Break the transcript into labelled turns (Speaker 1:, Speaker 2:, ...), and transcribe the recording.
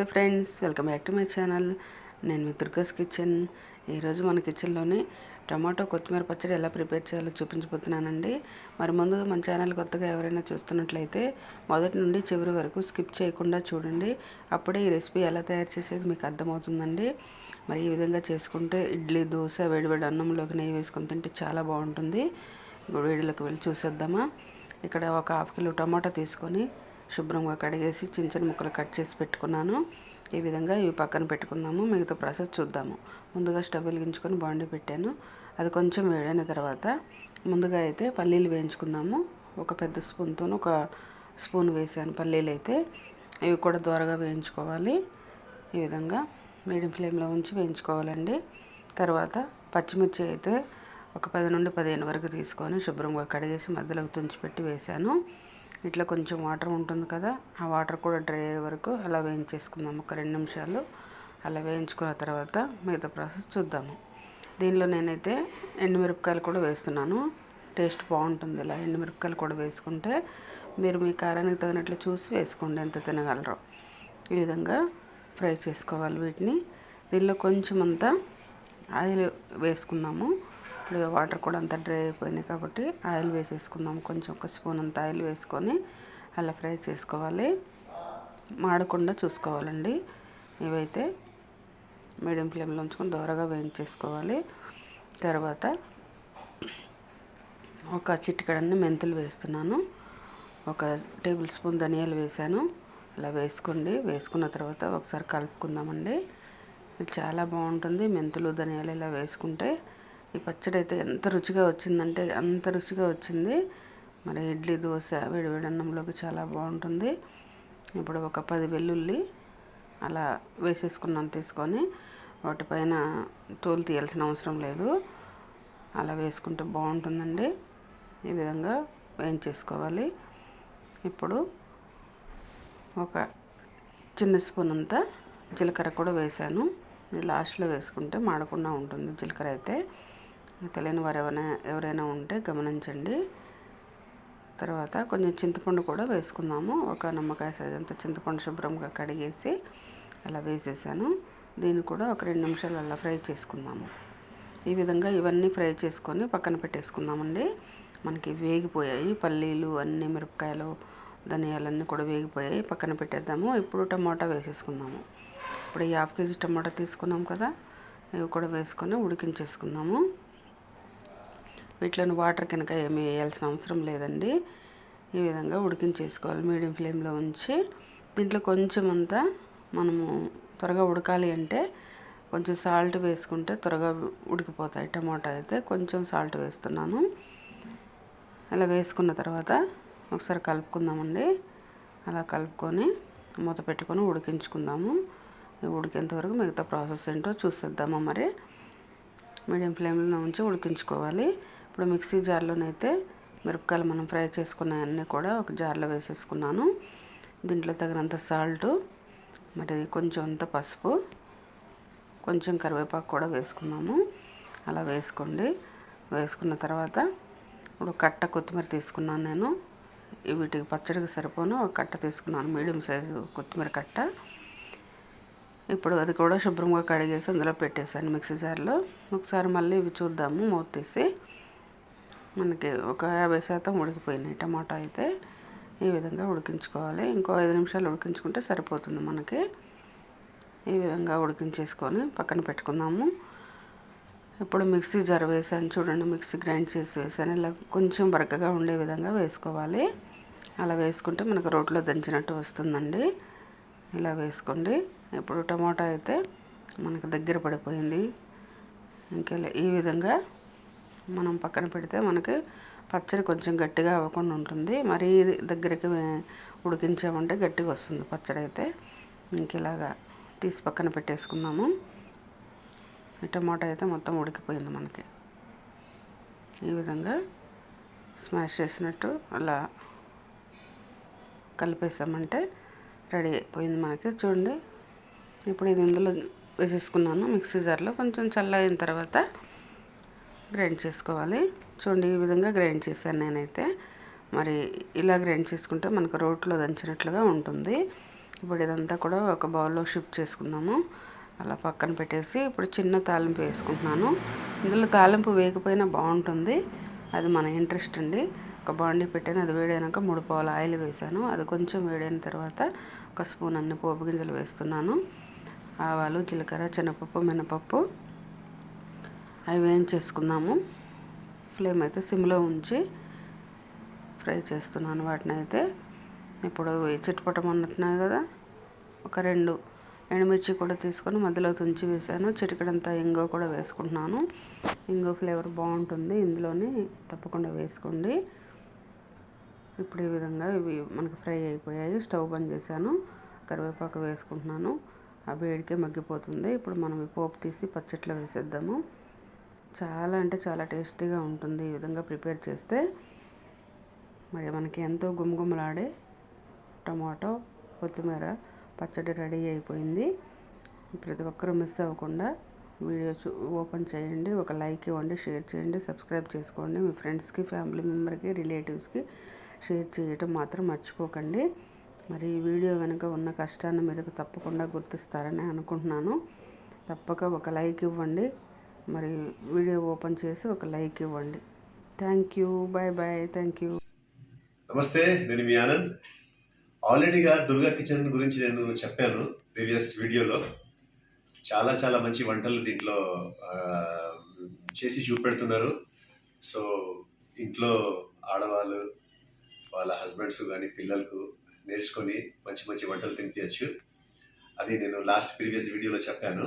Speaker 1: నమస్తే friends welcome back to my channel. నేను మీ దుర్గాస్ కిచెన్. ఈరోజు మన కిచెన్లోని టమాటో కొత్తిమీర పచ్చడి ఎలా ప్రిపేర్ చేయాలో చూపించబోతున్నానండి. మరి ముందుగా మన ఛానల్ కొత్తగా ఎవరైనా చూస్తున్నట్లయితే మొదటి నుండి చివరి వరకు స్కిప్ చేయకుండా చూడండి. అప్పుడే ఈ రెసిపీ ఎలా తయారు చేసేది మీకు అర్థమవుతుందండి. మరి ఈ విధంగా చేసుకుంటే ఇడ్లీ దోశ వేడివేడి అన్నంలోకి నెయ్యి వేసుకొని తింటే చాలా బాగుంటుంది. ఇప్పుడు వేడిలోకి వెళ్ళి చూసేద్దామా? ఇక్కడ ఒక హాఫ్ కిలో టమాటా తీసుకొని శుభ్రంగా కడిగేసి చిన్న చిన్న ముక్కలు కట్ చేసి పెట్టుకున్నాను. ఈ విధంగా ఇవి పక్కన పెట్టుకుందాము. మిగతా ప్రాసెస్ చూద్దాము. ముందుగా స్టవ్ వెలిగించుకొని బాండి పెట్టాను. అది కొంచెం వేడైన తర్వాత ముందుగా అయితే పల్లీలు వేయించుకుందాము. ఒక పెద్ద స్పూన్తో ఒక స్పూన్ వేసాను పల్లీలు అయితే ఇవి కూడా దూరగా వేయించుకోవాలి. ఈ విధంగా మీడియం ఫ్లేమ్లో ఉంచి వేయించుకోవాలండి. తర్వాత పచ్చిమిర్చి అయితే ఒక పది నుండి పదిహేను వరకు తీసుకొని శుభ్రంగా కడిగేసి మధ్యలోకి తుంచిపెట్టి వేసాను. ఇట్లా కొంచెం వాటర్ ఉంటుంది కదా ఆ వాటర్ కూడా డ్రై అయ్యే వరకు అలా వేయించేసుకుందాం. ఒక రెండు నిమిషాలు అలా వేయించుకున్న తర్వాత మిగతా ప్రాసెస్ చూద్దాము. దీనిలో నేనైతే ఎండుమిరపకాయలు కూడా వేస్తున్నాను. టేస్ట్ బాగుంటుంది ఇలా ఎండుమిరపకాయలు కూడా వేసుకుంటే మీరు మీ కారానికి తగినట్లు చూసి వేసుకోండి ఎంత తినగలరు. ఈ విధంగా ఫ్రై చేసుకోవాలి వీటిని. దీనిలో కొంచెం అంతా ఆయిల్ వేసుకుందాము. ఇప్పుడు వాటర్ కూడా అంతా డ్రై అయిపోయినాయి కాబట్టి ఆయిల్ వేసేసుకుందాం. కొంచెం ఒక స్పూన్ అంత ఆయిల్ వేసుకొని అలా ఫ్రై చేసుకోవాలి. మాడకుండా చూసుకోవాలండి. ఇవైతే మీడియం ఫ్లేమ్లో ఉంచుకొని దోరగా వేయించేసుకోవాలి. తర్వాత ఒక చిటికడన్ని మెంతులు వేస్తున్నాను. ఒక టేబుల్ స్పూన్ ధనియాలు వేసాను అలా వేసుకోండి. వేసుకున్న తర్వాత ఒకసారి కలుపుకుందామండి. చాలా బాగుంటుంది. మెంతులు ధనియాలు ఇలా వేసుకుంటే ఈ పచ్చడి అయితే ఎంత రుచిగా వచ్చిందంటే అంత రుచిగా వచ్చింది. మరి ఇడ్లీ దోశ వేడివేడి అన్నంలోకి చాలా బాగుంటుంది. ఇప్పుడు ఒక పది వెల్లుల్లి అలా వేసేసుకున్నాను తీసుకొని. వాటిపైన తోలు తీయాల్సిన అవసరం లేదు. అలా వేసుకుంటే బాగుంటుందండి. ఈ విధంగా వేయించేసుకోవాలి. ఇప్పుడు ఒక చిన్న స్పూన్ అంతా జీలకర్ర కూడా వేసాను. లాస్ట్లో వేసుకుంటే మాడకుండా ఉంటుంది జీలకర్ర అయితే. తెలియని వారు ఎవరైనా ఎవరైనా ఉంటే గమనించండి. తర్వాత కొంచెం చింతపండు కూడా వేసుకుందాము. ఒక నిమ్మకాయ సైజ్ అంత చింతపండు శుభ్రంగా కడిగేసి అలా వేసేసాను. దీన్ని కూడా ఒక రెండు నిమిషాలు అలా ఫ్రై చేసుకుందాము. ఈ విధంగా ఇవన్నీ ఫ్రై చేసుకొని పక్కన పెట్టేసుకుందామండి. మనకి వేగిపోయాయి పల్లీలు అన్ని మిరపకాయలు ధనియాలన్నీ కూడా వేగిపోయాయి. పక్కన పెట్టేద్దాము. ఇప్పుడు టమాటా వేసేసుకుందాము. ఇప్పుడు ఈ హాఫ్ కేజీ టమాటా తీసుకున్నాం కదా ఇవి కూడా వేసుకొని ఉడికించేసుకుందాము. వీటిలోని వాటర్ కనుక ఏమి వేయాల్సిన అవసరం లేదండి. ఈ విధంగా ఉడికించేసుకోవాలి. మీడియం ఫ్లేమ్లో ఉంచి దీంట్లో కొంచెం అంతా మనము త్వరగా ఉడకాలి అంటే కొంచెం సాల్ట్ వేసుకుంటే త్వరగా ఉడికిపోతాయి. టమాటా అయితే కొంచెం సాల్ట్ వేస్తున్నాను. అలా వేసుకున్న తర్వాత ఒకసారి కలుపుకుందామండి. అలా కలుపుకొని మూత పెట్టుకొని ఉడికించుకుందాము. ఉడికేంత వరకు మిగతా ప్రాసెస్ ఏంటో చూసేద్దామా మరి. మీడియం ఫ్లేమ్లో ఉంచి ఉడికించుకోవాలి. ఇప్పుడు మిక్సీ జార్లోనైతే మిరపకాయలు మనం ఫ్రై చేసుకున్నవన్నీ కూడా ఒక జార్లో వేసేసుకున్నాను. దీంట్లో తగినంత సాల్ట్ మరి కొంచెం అంత పసుపు కొంచెం కరివేపాకు కూడా వేసుకున్నాము అలా వేసుకోండి. వేసుకున్న తర్వాత ఇప్పుడు కట్ట కొత్తిమీర తీసుకున్నాను నేను. వీటికి పచ్చడికి సరిపోను. ఒక కట్ట తీసుకున్నాను. మీడియం సైజు కొత్తిమీర కట్ట. ఇప్పుడు అది కూడా శుభ్రంగా కడిగేసి అందులో పెట్టేశాను మిక్సీ జార్లో. ఒకసారి మళ్ళీ ఇవి చూద్దాము. మూత తీసి మనకి ఒక యాభై శాతం ఉడికిపోయినాయి టమాటా అయితే ఈ విధంగా ఉడికించుకోవాలి. ఇంకో ఐదు నిమిషాలు ఉడికించుకుంటే సరిపోతుంది మనకి. ఈ విధంగా ఉడికించేసుకొని పక్కన పెట్టుకుందాము. ఇప్పుడు మిక్సీ జార్ వేసాను చూడండి మిక్సీ గ్రైండ్ చేసి వేసాను. ఇలా కొంచెం బరకగా ఉండే విధంగా వేసుకోవాలి. అలా వేసుకుంటే మనకు రోట్లో దంచినట్టు వస్తుందండి. ఇలా వేసుకోండి. ఇప్పుడు టమాటా అయితే మనకు దగ్గర పడిపోయింది. ఇంకా ఈ విధంగా మనం పక్కన పెడితే మనకి పచ్చడి కొంచెం గట్టిగా అవ్వకుండా ఉంటుంది. మరీ దగ్గరికి ఉడికించామంటే గట్టిగా వస్తుంది పచ్చడి అయితే. ఇంక ఇలాగా తీసి పక్కన పెట్టేసుకుందాము. టమాటా అయితే మొత్తం ఉడికిపోయింది మనకి. ఈ విధంగా స్మాష్ చేసినట్టు అలా కలిపేసామంటే రెడీ అయిపోయింది మనకి. చూడండి ఇప్పుడు ఇది ఇందులో వేసేసుకున్నాను. మిక్సీ జార్లో కొంచెం చల్ల అయిన తర్వాత గ్రైండ్ చేసుకోవాలి. చూడండి ఈ విధంగా గ్రైండ్ చేశాను నేనైతే. మరి ఇలా గ్రైండ్ చేసుకుంటే మనకు రోట్లో దంచినట్లుగా ఉంటుంది. ఇప్పుడు ఇదంతా కూడా ఒక బౌల్లో షిఫ్ట్ చేసుకుందాము. అలా పక్కన పెట్టేసి ఇప్పుడు చిన్న తాలింపు వేసుకుంటున్నాను. ఇందులో తాలింపు వేయకపోయినా బాగుంటుంది. అది మన ఇంట్రెస్ట్ అండి. ఒక బాండీ పెట్టాను అది వేడైనాక మూడు పావుల ఆయిల్ వేసాను అది కొంచెం వేడైన తర్వాత ఒక స్పూన్ అన్ని పోపు గింజలు వేస్తున్నాను. ఆవాలు జీలకర్ర శనగపప్పు మినపప్పు. అవి వేయించేసుకుందాము. ఫ్లేమ్ అయితే సిమ్లో ఉంచి ఫ్రై చేస్తున్నాను వాటిని అయితే ఇప్పుడు చిట్టుపట్టమన్నట్టున్నాయి కదా ఒక రెండు ఎండుమిర్చి కూడా తీసుకొని మధ్యలో తుంచి వేసాను చిటికడంతా ఇంగో కూడా వేసుకుంటున్నాను. ఇంగో ఫ్లేవర్ బాగుంటుంది ఇందులోనే తప్పకుండా వేసుకోండి. ఇప్పుడు ఈ విధంగా ఇవి మనకు ఫ్రై అయిపోయాయి స్టవ్ బంద్ చేశాను కరివేపాకు వేసుకుంటున్నాను. ఆ వేడికే మగ్గిపోతుంది. ఇప్పుడు మనం పోపు తీసి పచ్చట్లో వేసేద్దాము. చాలా అంటే చాలా టేస్టీగా ఉంటుంది ఈ విధంగా ప్రిపేర్ చేస్తే. మరి మనకి ఎంతో గుమగుమలాడే టమాటో కొత్తిమీర పచ్చడి రెడీ అయిపోయింది. ప్రతి ఒక్కరూ మిస్ అవ్వకుండా వీడియో ఓపెన్ చేయండి ఒక లైక్ ఇవ్వండి షేర్ చేయండి సబ్స్క్రైబ్ చేసుకోండి. మీ ఫ్రెండ్స్కి ఫ్యామిలీ మెంబర్కి రిలేటివ్స్కి షేర్ చేయటం మాత్రం మర్చిపోకండి. మరి ఈ వీడియో వెనుక ఉన్న కష్టాన్ని మీరు తప్పకుండా గుర్తిస్తారని అనుకుంటున్నాను. తప్పక ఒక లైక్ ఇవ్వండి. మరి వీడియో ఓపెన్ చేసి ఒక లైక్ ఇవ్వండి. Thank you bye bye thank you
Speaker 2: నమస్తే నేను మీ ఆనంద్. ఆల్రెడీగా దుర్గా కిచెన్ గురించి నేను చెప్పాను ప్రీవియస్ వీడియోలో. చాలా చాలా మంచి వంటలు దీంట్లో చేసి చూపెడుతున్నారు. సో ఇంట్లో ఆడవాళ్ళు వాళ్ళ హస్బెండ్స్ కానీ పిల్లలకు నేర్చుకొని మంచి మంచి వంటలు తినిపించచ్చు అది నేను లాస్ట్ ప్రీవియస్ వీడియోలో చెప్పాను.